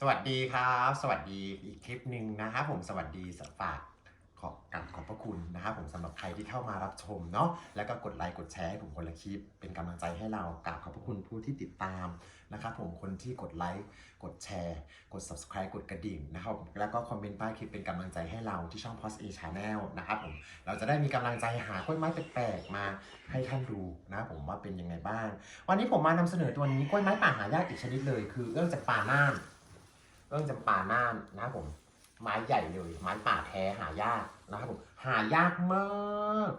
สวัสดีครับ สวัสดีอีกคลิปหนึ่งนะครับผมสวัสดีสฝากขอบกับขอบพระคุณนะครับผมสำหรับใครที่เข้ามารับชมเนาะแล้วก็กดไลค์กดแชร์ให้ผมคนละคลิป เป็นกำลังใจให้เรากราบขอบพระคุณผู้ที่ติดตามนะครับผมคนที่กดไลค์กดแชร์ กด subscribe กดกระดิ่งนะครับแล้วก็คอมเมนต์ใต้คลิปเป็นกำลังใจให้เราที่ช่อง Post A Channel นะครับผมเราจะได้มีกำลังใจหากล้วยไม้แปลกๆมาให้ท่านดูนะผมว่าเป็นยังไงบ้าง วันนี้ผมมานำเสนอตัวนี้กล้วยไม้ป่าหายากอีกชนิดเลย คือเอื้องจากป่าน่าน เอื้องจำปาน่านนะครับผม ไม้ใหญ่เลย ไม้ป่าแท้หายากนะครับผม หายากมาก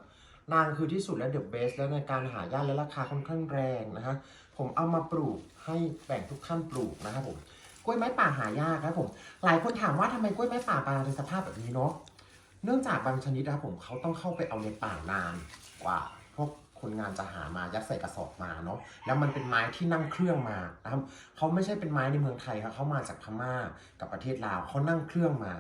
นางคือที่สุดและเดอะเบสแล้วในการหายากและราคาค่อนข้างแรงนะฮะ ผมเอามาปลูกให้แบ่งทุกท่านปลูกนะครับผม กล้วยไม้ป่าหายากครับผม หลายคนถามว่าทำไมกล้วยไม้ป่ามาในสภาพแบบนี้เนาะ เนื่องจากบางชนิดนะครับผมเขาต้องเข้าไปเอาในป่านานกว่าพวก คนงานจะหามายัดใส่กระสอบมาเนาะแล้วมันเป็นไม้ที่นั่งเครื่องมานะครับเขาไม่ใช่เป็นไม้ในเมืองไทยครับเขามาจากพม่ากับประเทศลาวเขานั่งเครื่องมา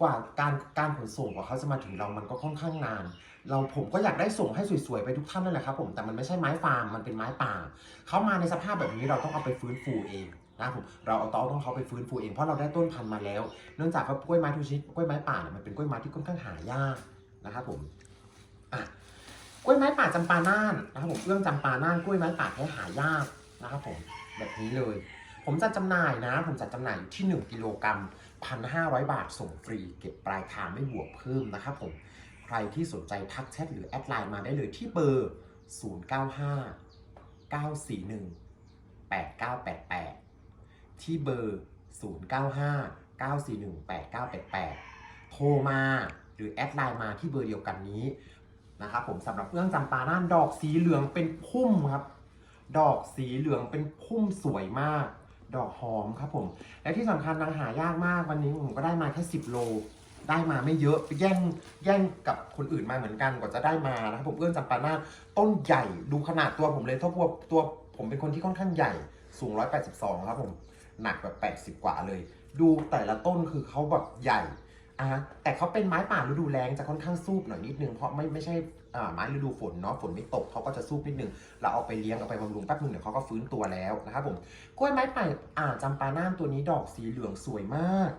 กว่าการการขนส่งกว่าเขาจะมาถึงเรามันก็ค่อนข้างนาน เราผมก็อยากได้ส่งให้สวยๆไปทุกท่านนั่นแหละครับผมแต่มันไม่ใช่ไม้ฟาร์มมันเป็นไม้ป่าเขามาในสภาพแบบนี้เราต้องเอาไปฟื้นฟูเองนะครับผมเราเอาต้องต้องเขาไปฟื้นฟูเองเพราะเราได้ต้นพันธุ์มาแล้ว เนื่องจากว่ากล้วยไม้ทุกชนิดกล้วยไม้ป่าเนี่ยมันเป็นกล้วยไม้ที่ค่อนข้างหายากนะครับผมอะ กล้วยไม้ป่าจำปาน่านนะครับผมเอื้องจำปาน่านกล้วยไม้ป่าแท้หายากนะครับผมแบบนี้เลย ผมจัดจำหน่ายนะ ผมจัดจำหน่ายอยู่ที่ 1 กิโลกรัม1,500 บาทส่งฟรี เก็บปลายทางไม่บวกเพิ่มนะครับผมใครที่สนใจทักแชทหรือแอดไลน์มาได้เลยที่เบอร์ 095 941 8988 ที่เบอร์ 095 941 8988 โทรมาหรือแอดไลน์มาที่เบอร์เดียวกันนี้ นะครับผมสำหรับเอื้องจำปาน่านดอกสีเหลืองเป็นพุ่มครับ ดอกสีเหลืองเป็นพุ่มสวยมาก ดอกหอมครับผม และที่สำคัญนางหายากมากวันนี้ผมก็ได้มาแค่ 10 โล ได้มาไม่เยอะไปแย่งแย่งกับคนอื่นมาเหมือนกันกว่าจะได้มานะครับผมเอื้อนจำปานาต้นใหญ่ดูขนาดตัวผมเลยเพราตัวตัวผมเป็นคนที่ค่อนข้างใหญ่สูง 182 ครับผม หนักแบบ 80 กว่าเลย ดูแต่ละต้นคือเขาแบบใหญ่ อะแต่เขาเป็นไม้ป่าฤดูแล้งจะค่อนข้างซูบหน่อยนิดนึงเพราะไม่ไม่ใช่อ่าไม้ฤดูฝนเนาะฝนไม่ตกเขาก็จะซูบนิดนึงเราเอาไปเลี้ยงเอาไปบำรุงแป๊บนึงเดี๋ยวเขาก็ฟื้นตัวแล้วนะครับผมกล้วยไม้ป่าอ่าจำปาน่านตัวนี้ดอกสีเหลืองสวยมาก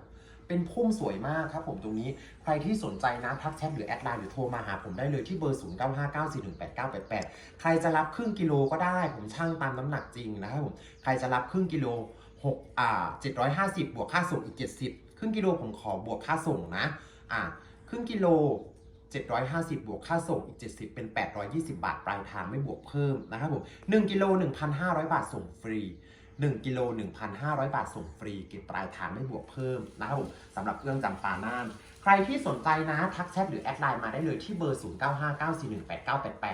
เป็นพุ่มสวยมากครับผมตรงนี้ใครที่สนใจนะทักแชทหรือแอดไลน์หรือโทรมาหาผมได้เลยที่เบอร์ 0959418988 ใครจะรับครึ่งกิโลก็ได้ ผมช่างตามน้ำหนักจริงนะครับผมใครจะรับครึ่งกิโล6อ่า750 บวกค่าส่งอีก 70 รึ่งกิโลผมขอบวกค่าส่งนะอ่าครึ่งกิโล 750 บวกค่าส่งอีก 70 เป็น 820 บาท ปลายทางไม่บวกเพิ่มนะครับผม1กิโล 1,500 บาทส่งฟรี 1กิโล 1,500 บาทส่งฟรีเก็บปลายทางไม่บวกเพิ่มนะครับผมสำหรับเครื่องจำปาน่านใครที่สนใจนะ ทักแชทหรือแอดไลน์มาได้เลยที่เบอร์ 0959418988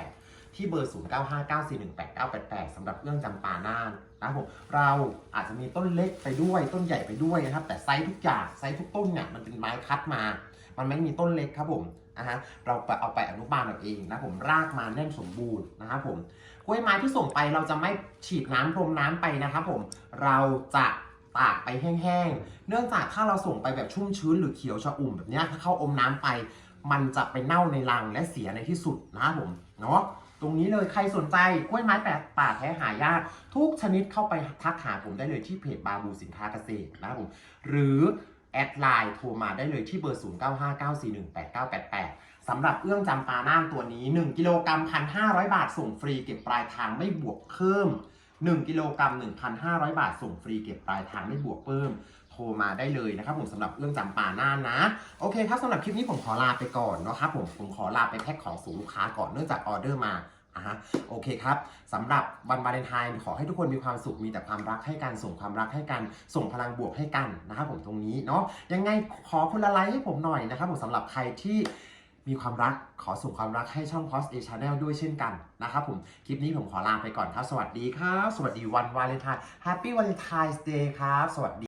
ที่เบอร์ 0959418988สำหรับเรื่องจำปาน่านนะครับผมเราอาจจะมีต้นเล็กไปด้วยต้นใหญ่ไปด้วยนะครับ แต่ไซส์ทุกอย่างไซส์ทุกต้นเนี่ยมันเป็นไม้คัดมา มันไม่มีต้นเล็กครับผมนะฮะเราไปเอาไปอนุบาลเราเองนะผมรากมาแน่นสมบูรณ์นะครับผมกล้วยไม้ที่ส่งไปเราจะไม่ฉีดน้ำพรมน้ำไปนะครับผมเราจะตากไปแห้งๆ เนื่องจากถ้าเราส่งไปแบบชุ่มชื้นหรือเขียวชะอุ่มแบบนี้ถ้าเข้าอมน้ำไป มันจะไปเน่าในรังและเสียในที่สุดนะครับผมเนาะ ตรงนี้เลยใครสนใจกล้วยไม้แปลกป่าแท้หายาก ทุกชนิดเข้าไปทักหาผมได้เลยที่เพจบาบูสินค้าเกษตรนะครับผมหรือแอดไลน์โทรมาได้เลยที่เบอร์ 0959418988 สำหรับเอื้องจำปาน่านตัวนี้ 1 กิโลกรัม 1,500 บาทส่งฟรีเก็บปลายทางไม่บวกเพิ่ม 1 กิโลกรัม 1,500 บาทส่งฟรีเก็บปลายทางไม่บวกเพิ่ม รมาได้เลยนะครับผมสำหรับเรื่องจำปาน่านนะ โอเคครับสำหรับคลิปนี้ผมขอลาไปก่อนเนาะครับผมผมขอลาไปแพ็คของสู่ลูกค้าก่อนเนื่องจากออเดอร์มาอะฮะโอเคครับสำหรับวันวาเลนไทน์ขอให้ทุกคนมีความสุขมีแต่ความรักให้กันส่งความรักให้กันส่งพลังบวกให้กันนะครับผมตรงนี้เนาะยังไงขอคนละไลค์ให้ผมหน่อยนะครับผมสำหรับใครที่มีความรักขอส่งความรักให้ช่อง Post A Channel ด้วยเช่นกันนะครับผมคลิปนี้ผมขอลาไปก่อนครับ สวัสดีครับ สวัสดีวันวาเลนไทน์ Happy Valentine's Day ครับ สวัสดี